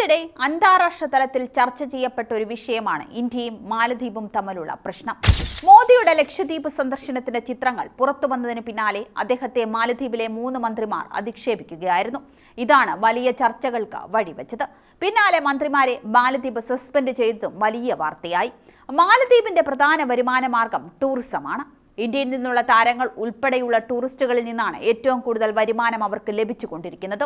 അടുത്തിടെ അന്താരാഷ്ട്ര തലത്തിൽ ചർച്ച ചെയ്യപ്പെട്ട ഒരു വിഷയമാണ് ഇന്ത്യയും മാലദ്വീപും തമ്മിലുള്ള പ്രശ്നം. മോദിയുടെ ലക്ഷദ്വീപ് സന്ദർശനത്തിന്റെ ചിത്രങ്ങൾ പുറത്തു വന്നതിന് പിന്നാലെ അദ്ദേഹത്തെ മാലദ്വീപിലെ മൂന്ന് മന്ത്രിമാർ അധിക്ഷേപിക്കുകയായിരുന്നു. ഇതാണ് വലിയ ചർച്ചകൾക്ക് വഴിവെച്ചത്. പിന്നാലെ മന്ത്രിമാരെ മാലദ്വീപ് സസ്പെൻഡ് ചെയ്തതും വലിയ വാർത്തയായി. മാലദ്വീപിന്റെ പ്രധാന വരുമാന മാർഗം ടൂറിസമാണ്. ഇന്ത്യയിൽ നിന്നുള്ള താരങ്ങൾ ഉൾപ്പെടെയുള്ള ടൂറിസ്റ്റുകളിൽ നിന്നാണ് ഏറ്റവും കൂടുതൽ വരുമാനം അവർക്ക് ലഭിച്ചുകൊണ്ടിരിക്കുന്നത്.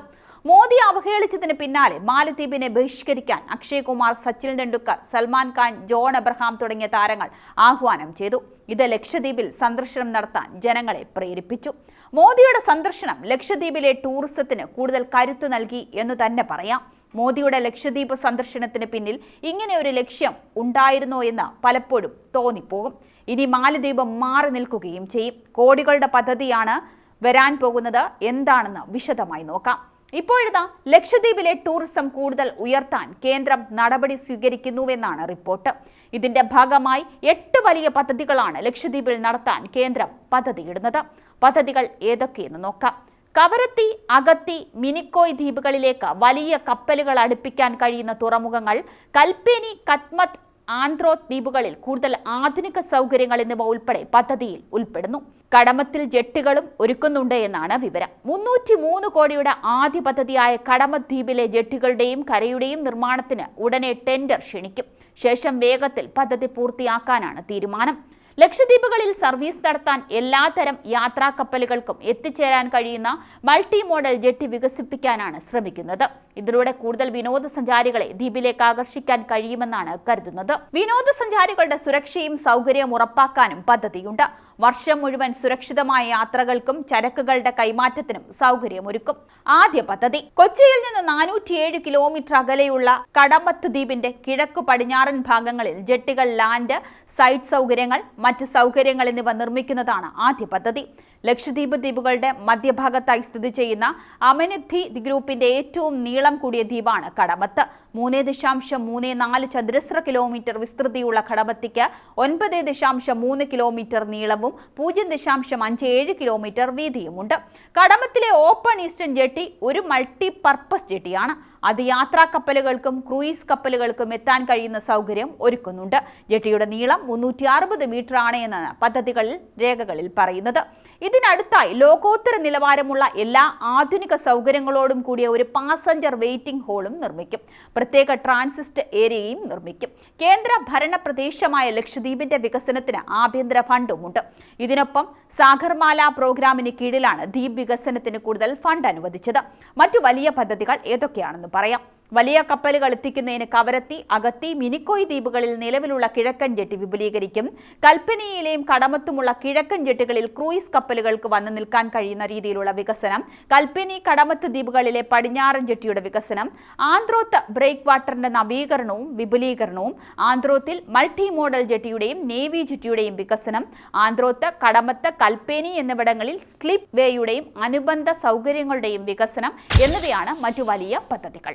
മോദി അവഹേളിച്ചതിന് പിന്നാലെ മാലദ്വീപിനെ ബഹിഷ്കരിക്കാൻ അക്ഷയ് കുമാർ സച്ചിൻ ടെണ്ടുക്കർ സൽമാൻ ഖാൻ ജോൺ അബ്രഹാം തുടങ്ങിയ താരങ്ങൾ ആഹ്വാനം ചെയ്തു. ഇത് ലക്ഷദ്വീപിൽ സന്ദർശനം നടത്താൻ ജനങ്ങളെ പ്രേരിപ്പിച്ചു. മോദിയുടെ സന്ദർശനം ലക്ഷദ്വീപിലെ ടൂറിസത്തിന് കൂടുതൽ കരുത്തു നൽകി എന്ന് തന്നെ പറയാം. മോദിയുടെ ലക്ഷദ്വീപ് സന്ദർശനത്തിന് പിന്നിൽ ഇങ്ങനെ ഒരു ലക്ഷ്യം ഉണ്ടായിരുന്നോ എന്ന് പലപ്പോഴും തോന്നിപ്പോകും. ഇനി മാലദ്വീപ് മാറി നിൽക്കുകയും ചെയ്യും. കോടികളുടെ പദ്ധതിയാണ് വരാൻ പോകുന്നത്. എന്താണെന്ന് വിശദമായി നോക്കാം. ഇപ്പോഴിതാ ലക്ഷദ്വീപിലെ ടൂറിസം കൂടുതൽ ഉയർത്താൻ കേന്ദ്രം നടപടി സ്വീകരിക്കുന്നുവെന്നാണ് റിപ്പോർട്ട്. ഇതിന്റെ ഭാഗമായി എട്ട് വലിയ പദ്ധതികളാണ് ലക്ഷദ്വീപിൽ നടത്താൻ കേന്ദ്രം പദ്ധതിയിടുന്നത്. പദ്ധതികൾ ഏതൊക്കെയെന്ന് നോക്കാം. കവരത്തി അഗത്തി മിനിക്കോയ് ദ്വീപുകളിലേക്ക് വലിയ കപ്പലുകൾ അടുപ്പിക്കാൻ കഴിയുന്ന തുറമുഖങ്ങൾ കൽപ്പേനി കത്മത് ആന്ധ്രോ ദ്വീപുകളിൽ കൂടുതൽ ആധുനിക സൗകര്യങ്ങൾ എന്നിവ ഉൾപ്പെടെ പദ്ധതിയിൽ ഉൾപ്പെടുന്നു. കടമത്തിൽ ജെട്ടികളും ഒരുക്കുന്നുണ്ട് എന്നാണ് വിവരം. മുന്നൂറ്റി മൂന്ന് കോടിയുടെ ആദ്യ പദ്ധതിയായ കടമത്ത് ദ്വീപിലെ ജെട്ടികളുടെയും കരയുടെയും നിർമ്മാണത്തിന് ഉടനെ ടെൻഡർ ക്ഷണിക്കും. ശേഷം വേഗത്തിൽ പദ്ധതി പൂർത്തിയാക്കാനാണ് തീരുമാനം. ലക്ഷദ്വീപുകളിൽ സർവീസ് നടത്താൻ എല്ലാത്തരം യാത്രാ കപ്പലുകൾക്കും എത്തിച്ചേരാൻ കഴിയുന്ന മൾട്ടി മോഡൽ ജെട്ടി വികസിപ്പിക്കാനാണ് ശ്രമിക്കുന്നത്. ഇതിലൂടെ കൂടുതൽ വിനോദസഞ്ചാരികളെ ദ്വീപിലേക്ക് ആകർഷിക്കാൻ കഴിയുമെന്നാണ് കരുതുന്നത്. വിനോദസഞ്ചാരികളുടെ സുരക്ഷയും സൗകര്യവും ഉറപ്പാക്കാനും പദ്ധതിയുണ്ട്. വർഷം മുഴുവൻ സുരക്ഷിതമായ യാത്രകൾക്കും ചരക്കുകളുടെ കൈമാറ്റത്തിനും സൗകര്യമൊരുക്കും. ആദ്യ പദ്ധതി കൊച്ചിയിൽ നിന്ന് നാനൂറ്റിയേഴ് കിലോമീറ്റർ അകലെയുള്ള കടമ്പത്ത് ദ്വീപിന്റെ കിഴക്ക് പടിഞ്ഞാറൻ ഭാഗങ്ങളിൽ ജെട്ടികൾ ലാൻഡ് സൈറ്റ് സൗകര്യങ്ങൾ മറ്റ് സൗകര്യങ്ങൾ എന്നിവ നിർമ്മിക്കുന്നതാണ് ആദ്യ പദ്ധതി. ലക്ഷദ്വീപ് ദ്വീപുകളുടെ മധ്യഭാഗത്തായി സ്ഥിതി ചെയ്യുന്ന അമനിധി ഗ്രൂപ്പിന്റെ ഏറ്റവും നീളം കൂടിയ ദ്വീപാണ് കടമത്ത്. മൂന്ന് ദശാംശം മൂന്ന് നാല് ചതുരശ്ര കിലോമീറ്റർ വിസ്തൃതിയുള്ള കടമത്തിക്ക് ഒൻപത് ദശാംശം മൂന്ന് കിലോമീറ്റർ നീളവും പൂജ്യം ദശാംശം അഞ്ച് ഏഴ് കിലോമീറ്റർ വീതിയുമുണ്ട്. കടമത്തിലെ ഓപ്പൺ ഈസ്റ്റേൺ ജെട്ടി ഒരു മൾട്ടി പർപ്പസ് ജെട്ടിയാണ്. അത് യാത്രാ കപ്പലുകൾക്കും ക്രൂയിസ് കപ്പലുകൾക്കും എത്താൻ കഴിയുന്ന സൗകര്യം ഒരുക്കുന്നുണ്ട്. ജെട്ടിയുടെ നീളം മുന്നൂറ്റി അറുപത് മീറ്റർ ആണ് എന്നാണ് പദ്ധതികളിൽ രേഖകളിൽ പറയുന്നത്. ഇതിനടുത്തായി ലോകോത്തര നിലവാരമുള്ള എല്ലാ ആധുനിക സൗകര്യങ്ങളോടും കൂടിയ ഒരു പാസഞ്ചർ വെയിറ്റിംഗ് ഹാളും നിർമ്മിക്കും. പ്രത്യേക ട്രാൻസിസ്റ്റ് ഏരിയയും നിർമ്മിക്കും. കേന്ദ്ര ഭരണ പ്രദേശമായ ലക്ഷദ്വീപിന്റെ വികസനത്തിന് ആഭ്യന്തര ഫണ്ടുമുണ്ട്. ഇതിനൊപ്പം സാഗർമാല പ്രോഗ്രാമിന് കീഴിലാണ് ദ്വീപ് വികസനത്തിന് കൂടുതൽ ഫണ്ട് അനുവദിച്ചത്. മറ്റു വലിയ പദ്ധതികൾ ഏതൊക്കെയാണെന്ന് പറയാം വലിയ കപ്പലുകൾ എത്തിക്കുന്നതിന് കവരത്തി അകത്തി മിനിക്കോയ് ദ്വീപുകളിൽ നിലവിലുള്ള കിഴക്കൻ ജെട്ടി വിപുലീകരിക്കും. കൽപ്പനയിലെയും കടമത്തുമുള്ള കിഴക്കൻ ജെട്ടികളിൽ ക്രൂയിസ് കപ്പലുകൾക്ക് വന്നു നിൽക്കാൻ കഴിയുന്ന രീതിയിലുള്ള വികസനം. കൽപ്പനി കടമത്ത് ദ്വീപുകളിലെ പടിഞ്ഞാറൻ ജെട്ടിയുടെ വികസനം. ആന്ത്രോത്ത് ബ്രേക്ക് വാട്ടറിന്റെ നവീകരണവും വിപുലീകരണവും. ആന്ത്രോത്തിൽ മൾട്ടി മോഡൽ ജെട്ടിയുടെയും നേവി ജെട്ടിയുടെയും വികസനം. ആന്ത്രോത്ത് കടമത്ത് കൽപ്പേനി എന്നിവിടങ്ങളിൽ സ്ലിപ്പ് വേയുടെയും അനുബന്ധ സൗകര്യങ്ങളുടെയും വികസനം. എന്നിവയാണ് മറ്റു വലിയ പദ്ധതികൾ.